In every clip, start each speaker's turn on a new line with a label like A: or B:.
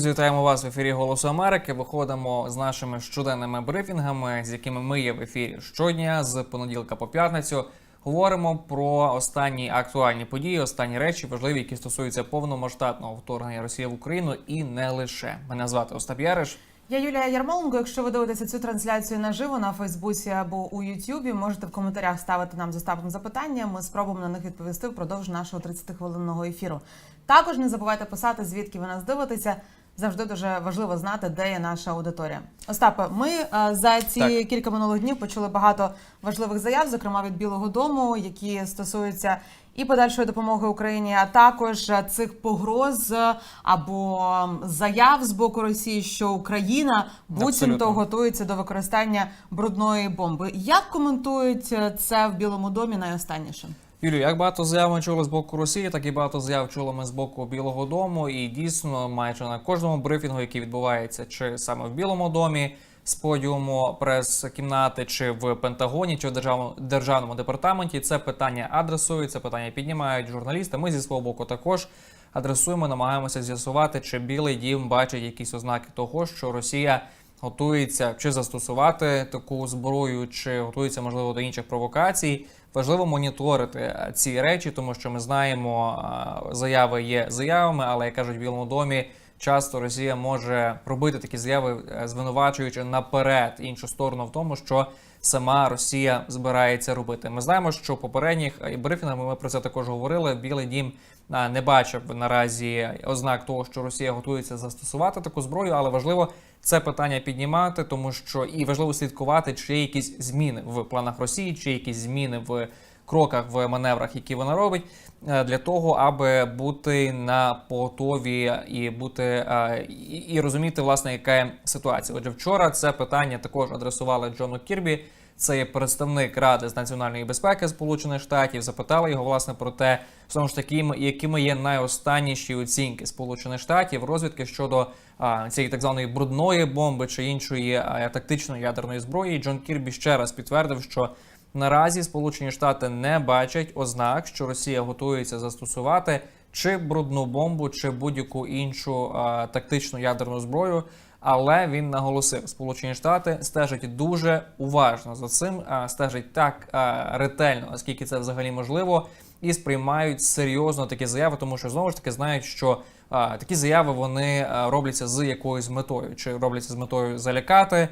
A: Друзі, вітаємо вас в ефірі Голосу Америки. Виходимо з нашими щоденними брифінгами, з якими ми є в ефірі щодня з понеділка по п'ятницю. Говоримо про останні актуальні події, останні речі, важливі, які стосуються повномасштабного вторгнення Росії в Україну, і не лише. Мене звати Остап Яриш.
B: Я Юлія Ярмоленко. Якщо ви дивитеся цю трансляцію наживо на Фейсбуці або у Ютубі, можете в коментарях ставити нам з запитання. Ми спробуємо на них відповісти впродовж нашого 30-хвилинного ефіру. Також не забувайте писати, звідки ви нас дивитеся. Завжди дуже важливо знати, де є наша аудиторія. Остапе, ми е, за ці
A: Так.
B: кілька минулих днів почули багато важливих заяв, зокрема від Білого Дому, які стосуються і подальшої допомоги Україні, а також е, цих погроз е, або заяв з боку Росії, що Україна буцімто готується до використання брудної бомби. Як коментують це в Білому домі найостанніше?
A: Юлію, як багато заяв ми чули з боку Росії, так і багато заяв чули ми з боку Білого Дому. І дійсно, майже на кожному брифінгу, який відбувається, чи саме в Білому домі, з подіуму прес-кімнати, чи в Пентагоні, чи в державному державному департаменті, це питання адресують, питання піднімають журналісти. Ми зі свого боку також адресуємо, намагаємося з'ясувати, чи Білий Дім бачить якісь ознаки того, що Росія готується чи застосувати таку зброю, чи готується можливо до інших провокацій. Важливо моніторити е, ці речі, тому що ми знаємо, е, заяви є заявами, але як кажуть в Білому домі, часто Росія може робити такі заяви, е, звинувачуючи наперед іншу сторону в тому, що сама Росія збирається робити. Ми знаємо, що попередніх брифінгах ми про це також говорили. Білий дім не бачив наразі ознак того, що Росія готується застосувати таку зброю, але важливо це питання піднімати, тому що і важливо слідкувати, чи є якісь зміни в планах Росії, чи є якісь зміни в кроках, в маневрах, які вона робить, е, для того, аби бути на поготові і бути е, і, розуміти, власне, яка ситуація. Отже, вчора це питання також адресували Джону Кірбі. Це є представник Ради з національної безпеки Сполучених Штатів. Запитали його власне про те, знову ж таки, якими є найостанніші оцінки Сполучених Штатів розвідки щодо а, цієї так званої брудної бомби чи іншої а, тактичної ядерної зброї. Джон Кірбі ще раз підтвердив, що наразі Сполучені Штати не бачать ознак, що Росія готується застосувати чи брудну бомбу, чи будь-яку іншу а, тактичну ядерну зброю. Але він наголосив, Сполучені Штати стежать дуже уважно за цим, стежать так ретельно, наскільки це взагалі можливо, і сприймають серйозно такі заяви, тому що знову ж таки знають, що такі заяви вони робляться з якоюсь метою, чи робляться з метою залякати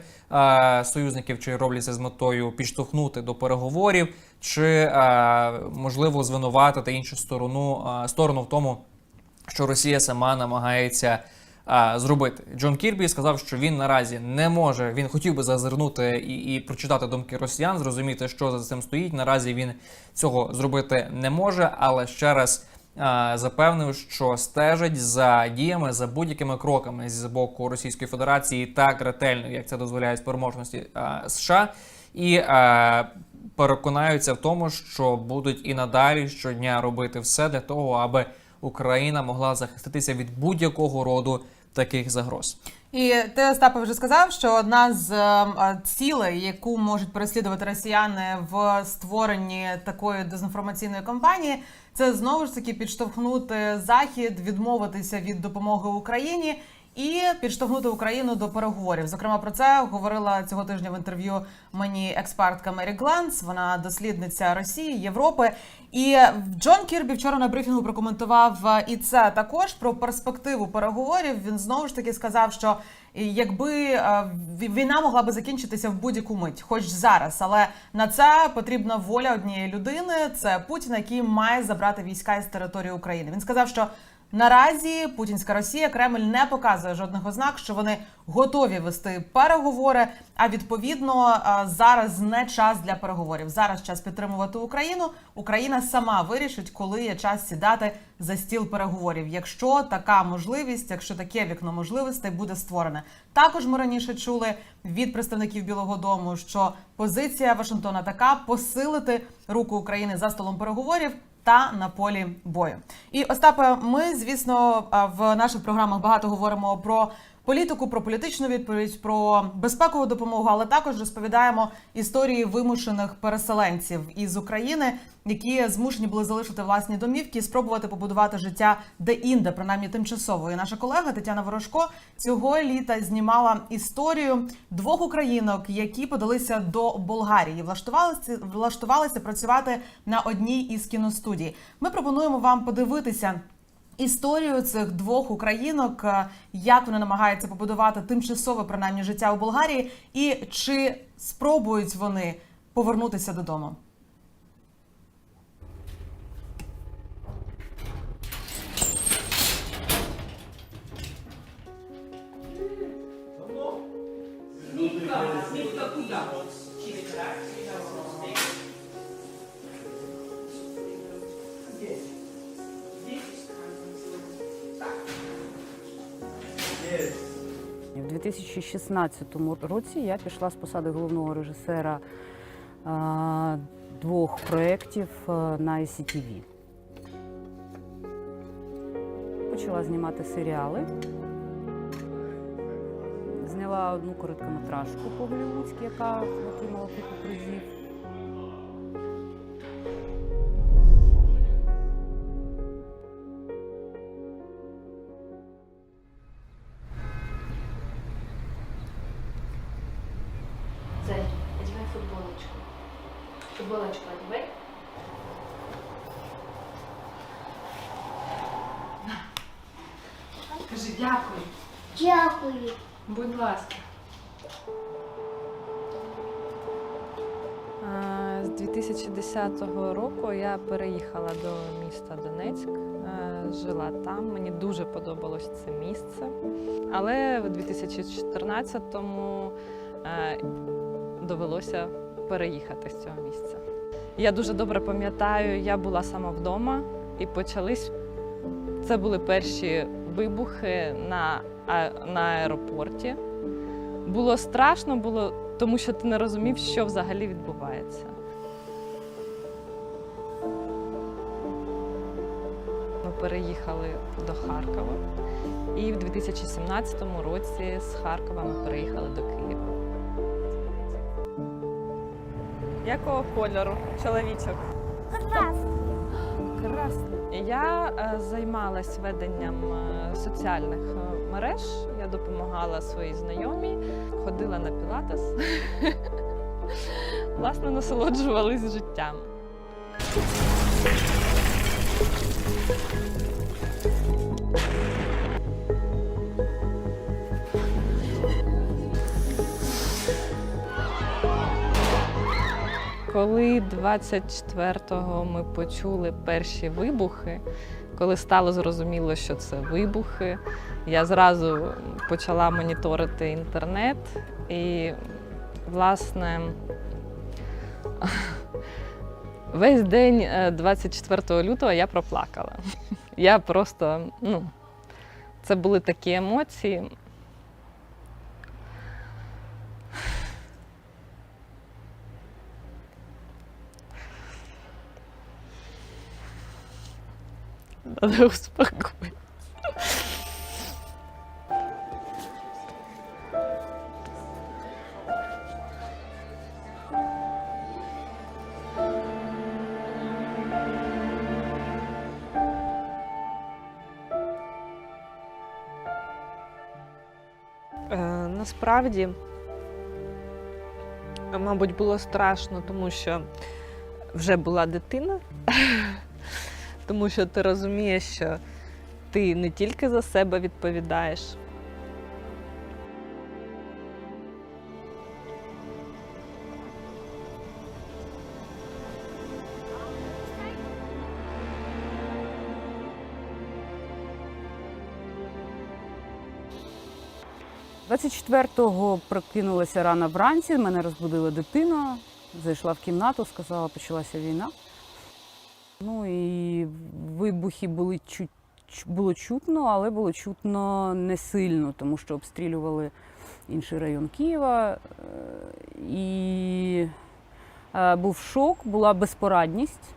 A: союзників, чи робляться з метою підштовхнути до переговорів, чи можливо звинуватити іншу сторону сторону в тому, що Росія сама намагається зробити. Джон Кірбі сказав, що він наразі не може. Він хотів би зазирнути і, і прочитати думки росіян, зрозуміти, що за цим стоїть. Наразі він цього зробити не може, але ще раз. Запевнив, що стежить за діями за будь-якими кроками з боку Російської Федерації так ретельно, як це дозволяють спроможності США, і переконаються в тому, що будуть і надалі щодня робити все для того, аби Україна могла захиститися від будь-якого роду таких загроз.
B: І ти Остапе вже сказав, що одна з е, цілей, яку можуть переслідувати росіяни в створенні такої дезінформаційної кампанії, це знову ж таки підштовхнути захід, відмовитися від допомоги Україні. І підштовхнути Україну до переговорів. Зокрема, про це говорила цього тижня в інтерв'ю мені експертка Мері Гленс. Вона дослідниця Росії, Європи. І Джон Кірбі вчора на брифінгу прокоментував е, і це також про перспективу переговорів. Він знову ж таки сказав, що якби е, війна могла би закінчитися в будь-яку мить, хоч зараз, але на це потрібна воля однієї людини. Це Путін, який має забрати війська із території України. Він сказав, що Наразі путінська Росія Кремль не показує жодних ознак, що вони готові вести переговори. А відповідно е, зараз не час для переговорів. Зараз час підтримувати Україну. Україна сама вирішить, коли є час сідати за стіл переговорів. Якщо така можливість, якщо таке вікно можливостей буде створене. Також ми раніше чули від представників Білого Дому, що позиція Вашингтона така посилити руку України за столом переговорів та на полі бою. І Остапе, ми, звісно, в наших програмах багато говоримо про політику, про політичну відповідь, про безпекову допомогу, але також розповідаємо історії вимушених переселенців із України, які змушені були залишити власні домівки і спробувати побудувати життя де-інде, принаймні тимчасово. І наша колега Тетяна Ворожко цього літа знімала історію двох українок, які подалися до Болгарії, влаштувалися влаштувалися працювати на одній із кіностудій. Ми пропонуємо вам подивитися. Історію цих двох українок, е, як вони намагаються побудувати тимчасове принаймні життя у Болгарії, і чи спробують вони повернутися додому.
C: 2016 році я пішла з посади головного режисера двох проєктів на ICTV. Почала знімати серіали. Зняла одну короткометражку по-голівудськи, яка отримала купу призів.
D: Дякую. Будь ласка.
E: З 2010 року я переїхала до міста Донецьк, жила там. Мені дуже подобалось це місце. Але в 2014-му е, довелося переїхати з цього місця. Я дуже добре пам'ятаю, я була сама вдома і почались. Це були перші вибухи на, на аеропорті. Було страшно, було, тому що ти не розумів, що взагалі відбувається. Ми переїхали до Харкова, і в 2017 році з Харкова ми переїхали до Києва. Якого кольору чоловічок? Красний. Я е, займалась веденням е, соціальних е, мереж. Я допомагала своїй знайомій, ходила на пілатес. Власне, насолоджувалась життям. Коли 24-го ми почули перші вибухи, коли стало зрозуміло, що це вибухи, я зразу почала моніторити інтернет і, власне, весь день е, 24 лютого я проплакала. Я просто, ну, це були такі емоції. Надо успокоить.
F: Насправді, мабуть, було страшно, тому що вже була дитина, тому що ти розумієш, що ти не тільки за себе відповідаєш.
C: – 24-го прокинулася рано вранці, мене розбудила дитина, зайшла в кімнату, сказала, почалася війна. Ну і вибухи були чуть, було чутно, але було чутно не сильно, тому що обстрілювали інший район Києва. Е, І е, був шок, була безпорадність.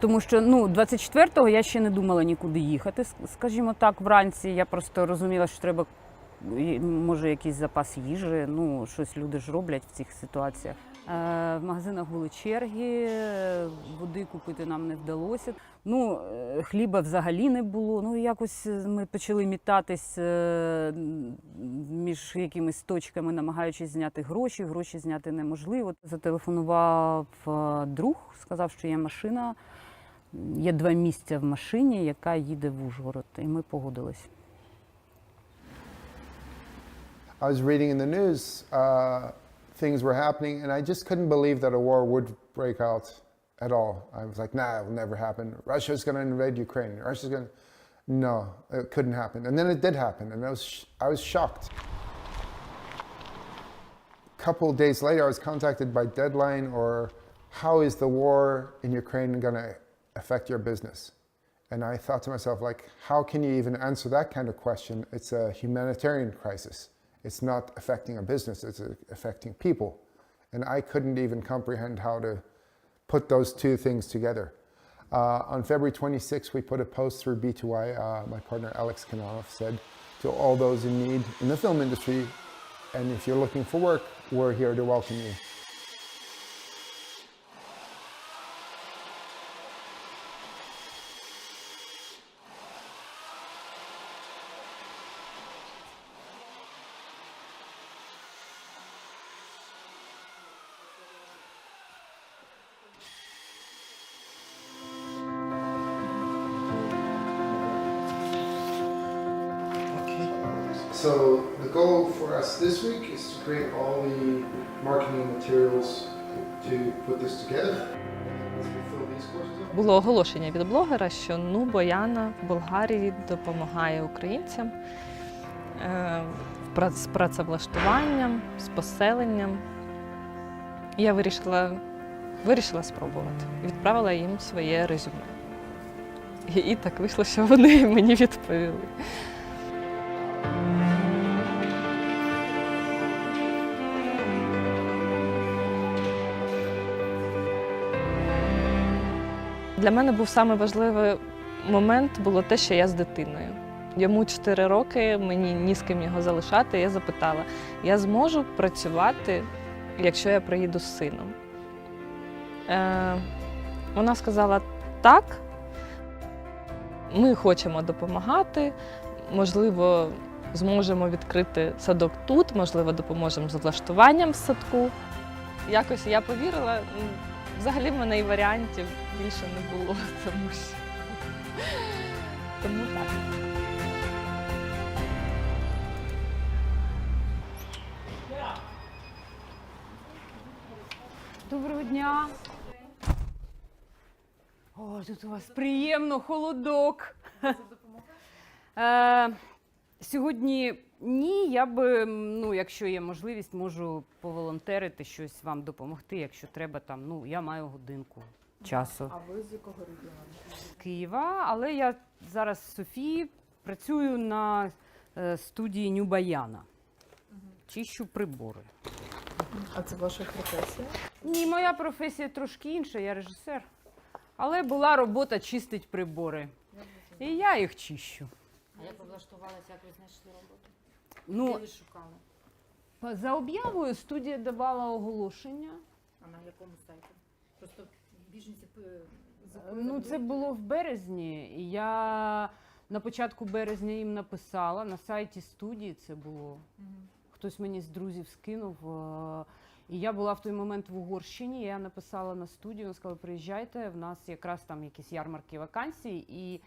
C: Тому що ну 24-го я ще не думала нікуди їхати, скажімо так, вранці. Я просто розуміла, що треба може якийсь запас їжі. Ну щось люди ж роблять в цих ситуаціях. Е, в магазинах були черги, е, води купити нам не вдалося. Ну е, хліба взагалі не було. Ну якось ми почали мітатись е, між якимись точками, намагаючись зняти гроші. Гроші зняти неможливо. Зателефонував е, друг, сказав, що є машина. Є два місця в машині, яка їде в Ужгород, і ми погодились.
G: I was reading in the news, uh, things were happening, and I just couldn't believe that a war would break out at all. I was like, nah, it will never happen. Russia's going to invade Ukraine. Russia's going to. No, it couldn't happen. And then it did happen, and I was, sh- I was shocked. A couple of days later, I was contacted by Deadline or how is the war in Ukraine going to affect your business? And I thought to myself, like, how can you even answer that kind of question? It's a humanitarian crisis. It's not affecting a business, it's uh, affecting people. And I couldn't even comprehend how to put those two things together. Uh, on February 26th, we put a post through B2Y. Uh, my partner Alex Kanalov said to all those in need in the film industry, and if you're looking for work, we're here to welcome you. Marketing materials to put this together.
E: Було оголошення від блогера, що ну Бояна в Болгарії допомагає українцям е, з працевлаштуванням, з поселенням. Я вирішила, вирішила спробувати. Відправила їм своє резюме. І так вийшло, що вони мені відповіли. Для мене був саме важливий момент було те, що я з дитиною. Йому 4 роки, мені ні з ким його залишати. Я запитала: я зможу працювати, якщо я приїду з сином. Е, вона сказала так. Ми хочемо допомагати. Можливо, зможемо відкрити садок тут, можливо, допоможемо з влаштуванням в садку. Якось я повірила. Взагалі в мене і варіантів більше не було, тому що тому так.
C: Доброго дня. О, тут у вас приємно, холодок. Е, сьогодні ні, я би, ну, якщо є можливість, можу поволонтерити щось вам допомогти, якщо треба там. Ну, я маю годинку часу.
B: А ви з якого регіону?
C: З Києва, але я зараз в Софії працюю на е, студії Нюбаяна. Чищу прибори.
B: А це ваша професія?
C: Ні, моя професія трошки інша, я режисер. Але була робота чистить прибори. І я їх чищу.
H: А як ви влаштувалися, як ви знайшли роботу?
C: Ну,
H: Де ви шукали?
C: за об'явою студія давала оголошення.
H: А на якому сайті? Просто біженці п-
C: Ну, це було в березні. І я на початку березня їм написала на сайті студії. Це було. Хтось мені з друзів скинув. е, І я була в той момент в Угорщині. Я написала на студію, вони сказали, приїжджайте, в нас якраз там якісь ярмарки вакансій. І е,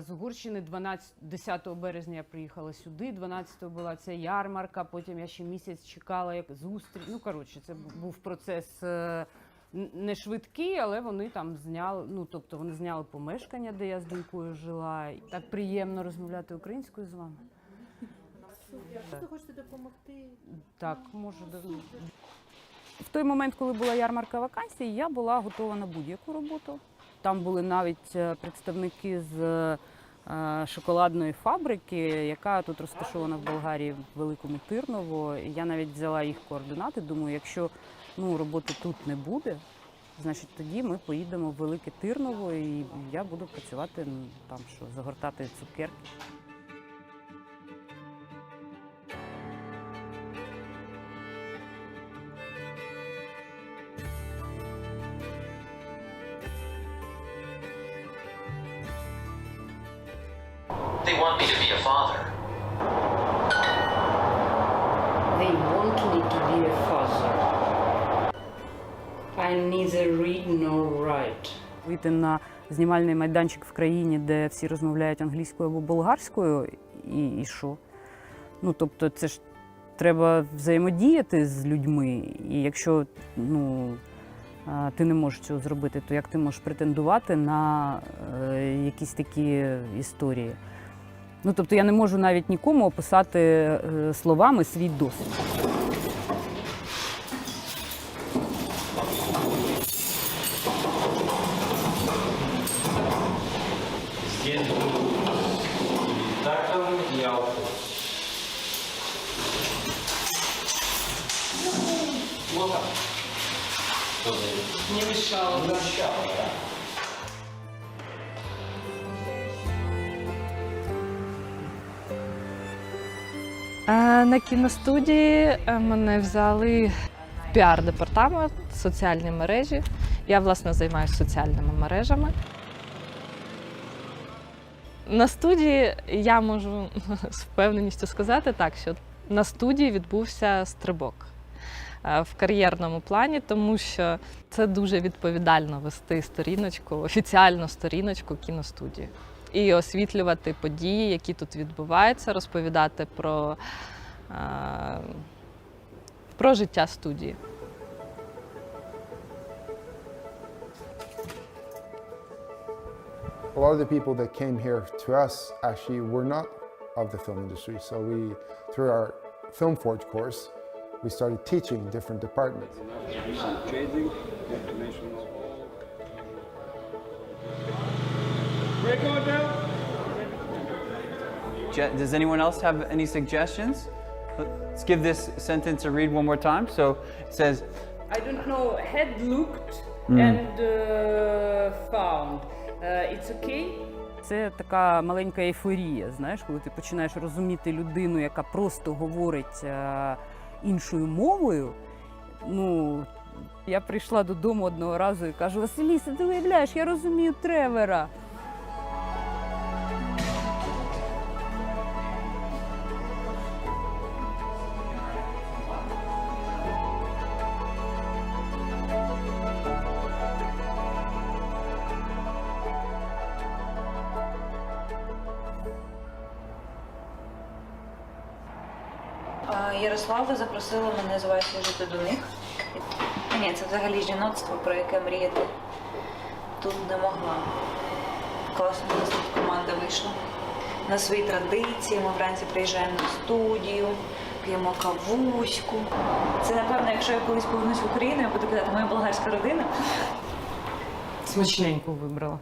C: з Угорщини 12, 10 березня я приїхала сюди, 12 була ця ярмарка, потім я ще місяць чекала як зустріч. Ну, коротше, це був процес. е, Не швидкий, але вони там зняли. Ну тобто вони зняли помешкання, де я з донькою жила. Так приємно розмовляти українською з вами.
H: Ви хочете допомогти?
C: Так, можу давно. В той момент, коли була ярмарка вакансій, я була готова на будь-яку роботу. Там були навіть е, представники з е, шоколадної фабрики, яка тут розташована в Болгарії в Великому Тирново. Я навіть взяла їх координати. Думаю, якщо ну, роботи тут не буде, значить тоді ми поїдемо в Велике Тирново, і я буду працювати там, що загортати цукерки. Вийти на знімальний майданчик в країні, де всі розмовляють англійською або болгарською, і, і що? Ну, тобто, це ж треба взаємодіяти з людьми. І якщо ну, ти не можеш цього зробити, то як ти можеш претендувати на е, якісь такі історії? Ну, тобто я не можу навіть нікому описати е, словами свій досвід.
E: Е, На кіностудії е, мене взяли в піар-департамент, соціальні мережі. Я, власне, займаюся соціальними мережами. На студії я можу з впевненістю сказати так, що на студії відбувся стрибок в кар'єрному плані, тому що це дуже відповідально вести сторіночку, офіціальну сторіночку кіностудії. І освітлювати події, які тут відбуваються, розповідати про, е, про життя студії.
G: A lot of the people that came here to us actually were not of the film industry. So we, through our Film Forge course, we started teaching different departments.
I: Je- Does anyone else have any suggestions? Let's give this sentence a read one more time. So it says,
H: I don't know, had looked and uh, found. Uh, it's okay?
C: Це така маленька ейфорія, знаєш, коли ти починаєш розуміти людину, яка просто говорить е, іншою мовою. Ну, я прийшла додому одного разу і кажу: Василіса, ти уявляєш, я розумію Тревера.
J: Запросила мене з Васею жити до них. Ні, це взагалі жіноцтво, про яке мріяти тут не могла. Класно у нас тут команда вийшла. На свої традиції ми вранці приїжджаємо на студію, п'ємо кавуську. Це, напевно, якщо я колись повернусь в Україну, я буду казати, моя болгарська родина.
H: Смачненьку вибрала.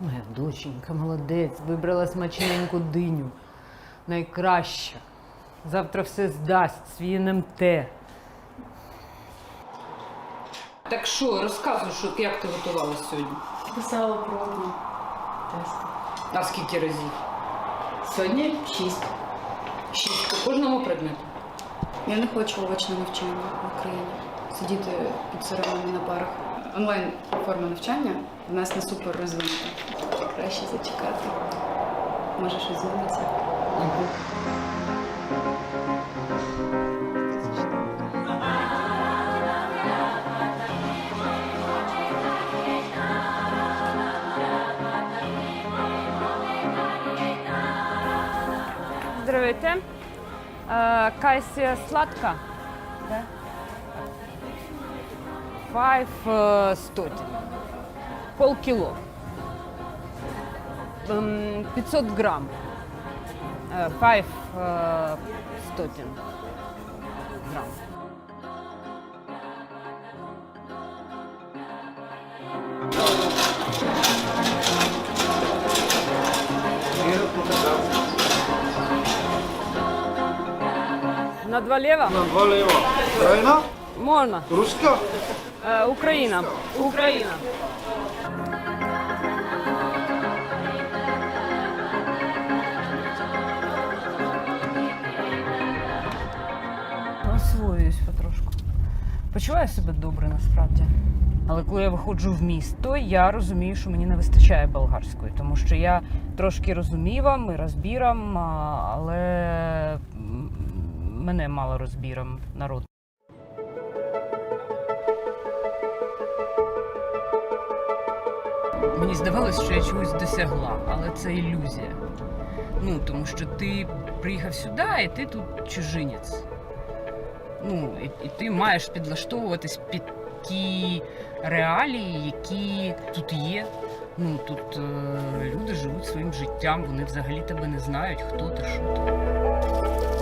H: Моя доченька, молодець, вибрала смачненьку диню. Найкраща. Завтра все здасть, свій НМТ. Так що, розказуй, що, як ти готувала сьогодні?
D: Писала пробу. Тест.
H: А скільки разів? Сьогодні шість. Шість по кожному предмету.
K: Я не хочу очне навчання в Україні. Сидіти під сировами на парах. Онлайн форма навчання в нас не супер розвинута. Краще зачекати. Може щось зміниться.
C: Здравейте. Кайсія сладка. Да? Uh, стотин. Полкило. Ем, 500 грам. Е, Five е, Грам. На два лева?
I: Правильно?
C: Можна.
L: Руська?
C: Е, Україна. Україна. Освоююсь потрошку. Почуваю себе добре насправді. Але коли я виходжу в місто, я розумію, що мені не вистачає болгарської, тому що я трошки розумівам і розбірам, але мене мало розбірам народ. Мені здавалось, що я чогось досягла, але це ілюзія. Ну, тому що ти приїхав сюди, і ти тут чужинець. Ну, і, і ти маєш підлаштовуватись під ті реалії, які тут є. Ну, тут е, люди живуть своїм життям, вони взагалі тебе не знають, хто ти, що ти.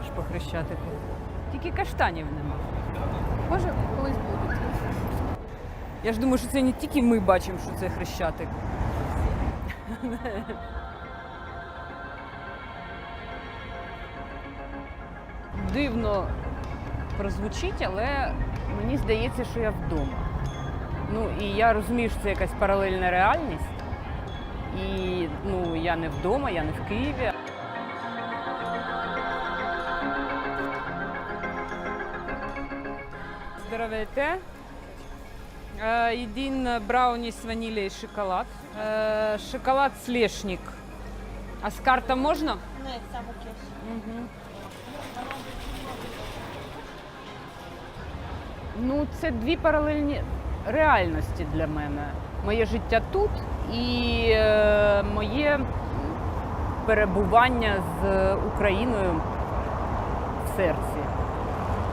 C: Гуляєш по хрещатику. Тільки каштанів нема.
K: Може, колись буде.
C: Я ж думаю, що це не тільки ми бачимо, що це хрещатик. Дивно прозвучить, але мені здається, що я вдома. Ну і я розумію, що це якась паралельна реальність. І ну, я не вдома, я не в Києві. Здравейте. Е, Един брауні з ванілі і шоколад. Е, Шоколад слешник. А з карта можна?
J: Не, саме кеш.
C: Угу. Ну, це дві паралельні реальності для мене. Моє життя тут і е, моє перебування з Україною в серці.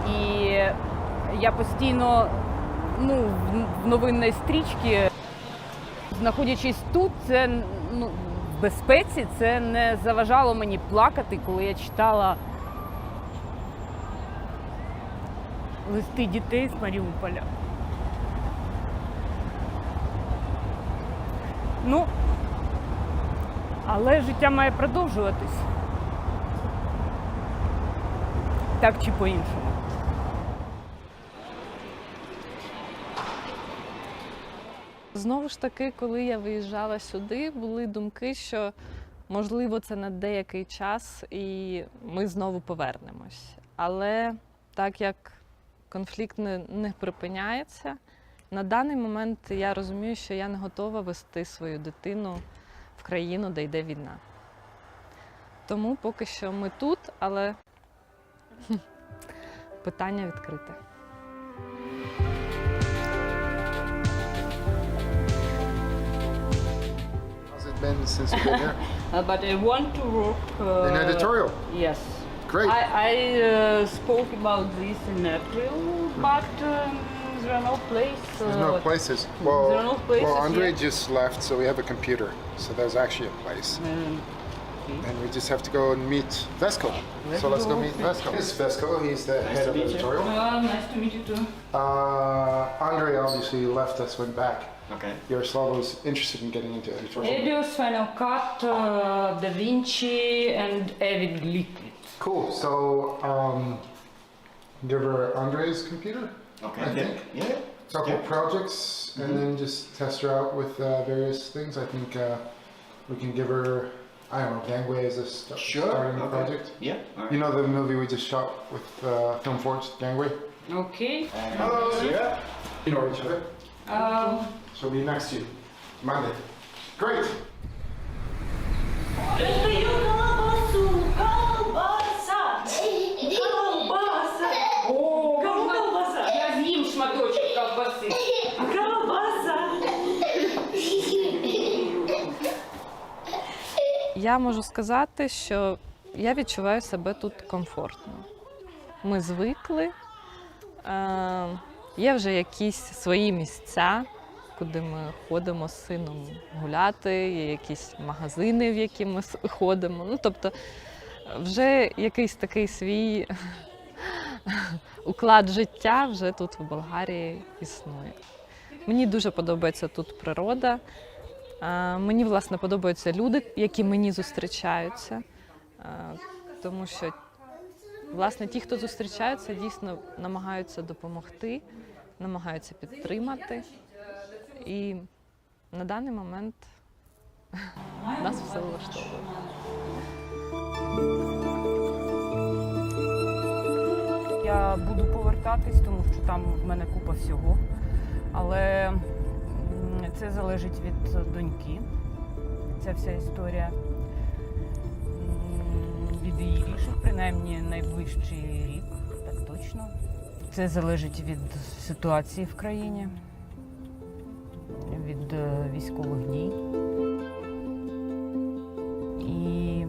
C: І я постійно ну, в- новинній стрічці, знаходячись тут, це ну, в безпеці, це не заважало мені плакати, коли я читала листи дітей з Маріуполя. Ну, але життя має продовжуватись. Так чи по-іншому.
E: Знову ж таки, коли я виїжджала сюди, були думки, що можливо це на деякий час і ми знову повернемось. Але так як конфлікт не, не припиняється, на даний момент я розумію, що я не готова вести свою дитину в країну, де йде війна. Тому поки що ми тут, але питання відкрите.
G: Been since you've been here?
C: Uh, but I want to work. Uh,
G: In editorial.
C: Yes.
G: Great.
C: I, I uh, spoke about this in April, but um, there are no place. Uh,
G: There's no places. Well,
C: There are no places
G: well, Andre
C: yet.
G: just left, so we have a computer. So there's actually a place.
C: um,
G: And we just have to go and meet Vesco. So let's go meet Vesco. This is Vesco. He's the head of the editorial.
C: uh, nice to meet you too.
G: Uh, Andre obviously left us, went back.
L: Okay.
G: Yaroslavo's interested in getting into editorial.
C: Edios, Final Cut, uh, Da Vinci, and Avid Liquid.
G: Cool. So, um, give her Andre's computer.
L: Okay.
G: I think.
L: Yeah.
G: couple
L: Yeah.
G: projects and then just test her out with uh, various things. I think uh, we can give her, I don't know, Gangway as a st-
L: Sure.
G: starting
L: okay.
G: project.
L: Yeah. All right.
G: You know the movie we just shot with uh, Film Forge, Gangway?
C: Okay.
G: Hello. Yeah. You know each other.
C: Um,
G: She'll be next to you Monday. Great.
C: О, я з'їм шматочок ковбаси.
E: Я можу сказати, що я відчуваю себе тут комфортно. Ми звикли, е, є вже якісь свої місця, куди ми ходимо з сином гуляти, є якісь магазини, в які ми ходимо. Ну, тобто, вже якийсь такий свій уклад життя вже тут в Болгарії існує. Мені дуже подобається тут природа. Мені, власне, подобаються люди, які мені зустрічаються. Тому що, власне, ті, хто зустрічаються, дійсно намагаються допомогти, намагаються підтримати. І на даний момент нас все влаштовує.
C: Я буду повертатись, тому що там в мене купа всього. Але це залежить від доньки. Ця вся історія. Від її рішень, принаймні найближчий рік, так точно. Це залежить від ситуації в країні, від е, військових дій. І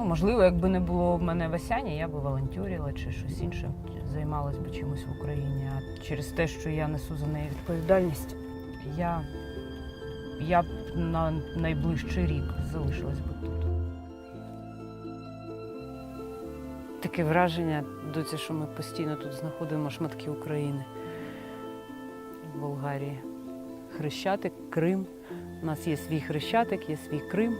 C: Ну, можливо, якби не було в мене Васяні, я би волонтерила чи щось інше, займалась би чимось в Україні. А через те, що я несу за неї відповідальність, я, я б на найближчий рік залишилась би тут. Таке враження, доці, що ми постійно тут знаходимо шматки України в Болгарії. Хрещатик, Крим. У нас є свій хрещатик, є свій Крим.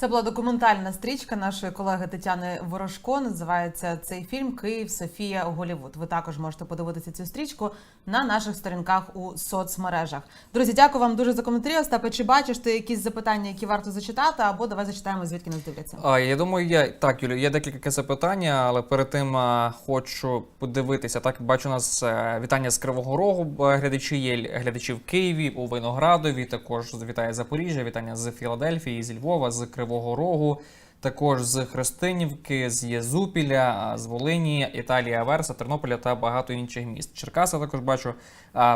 B: Це була документальна стрічка нашої колеги Тетяни Ворожко. Називається цей фільм Київ, Софія, Голівуд. Ви також можете подивитися цю стрічку на наших сторінках у соцмережах. Друзі, дякую вам дуже за коментарі. Остапе, чи бачиш ти якісь запитання, які варто зачитати, або давай зачитаємо, звідки нас дивляться.
A: А, я думаю, є так, Юлі, є декілька запитання, але перед тим а, хочу подивитися. Так, бачу у нас е, вітання з Кривого Рогу. Глядачі є глядачі в Києві, у Виноградові. Також вітає Запоріжжя, вітання з Філадельфії, зі Львова, з Кривого Рогу. Також з Христинівки, з Єзупіля, з Волині, Італія, Аверса, Тернополя та багато інших міст. Черкаса також бачу.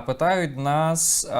A: Питають нас,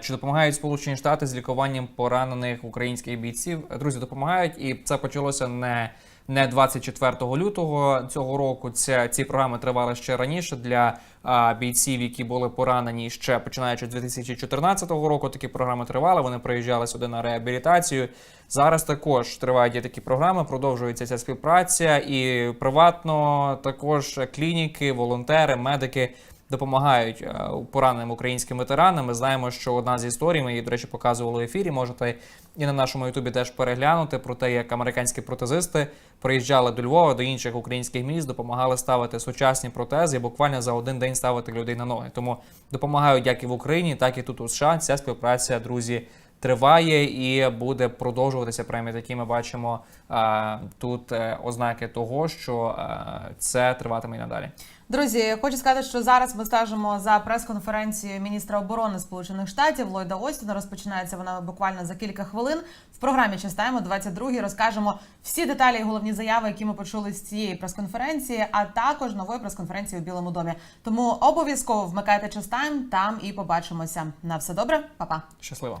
A: чи допомагають Сполучені Штати з лікуванням поранених українських бійців. Друзі, допомагають, і це почалося не. Не 24 лютого цього року. Це ці програми тривали ще раніше для а, бійців, які були поранені ще починаючи з 2014 року. Такі програми тривали. Вони приїжджали сюди на реабілітацію. Зараз також тривають такі програми. Продовжується ця співпраця, і приватно також клініки, волонтери, медики допомагають е, пораненим українським ветеранам. Ми знаємо, що одна з історій, ми її, до речі, показували в ефірі. Можете і на нашому Ютубі теж переглянути про те, як американські протезисти приїжджали до Львова, до інших українських міст, допомагали ставити сучасні протези, буквально за один день ставити людей на ноги. Тому допомагають як і в Україні, так і тут у США. Ця співпраця, друзі. Триває і буде продовжуватися. Прямо такі ми бачимо тут е, ознаки того, що е, це триватиме і надалі.
B: Друзі, хочу сказати, що зараз ми стежимо за прес-конференцією міністра оборони Сполучених Штатів Ллойда Остіна. Розпочинається вона буквально за кілька хвилин. В програмі «Частаємо» 22 розкажемо всі деталі і головні заяви, які ми почули з цієї прес-конференції, а також нової прес-конференції у Білому домі. Тому обов'язково вмикайте «Частайм», там і побачимося. На все добре, Па-па.
A: Щасливо.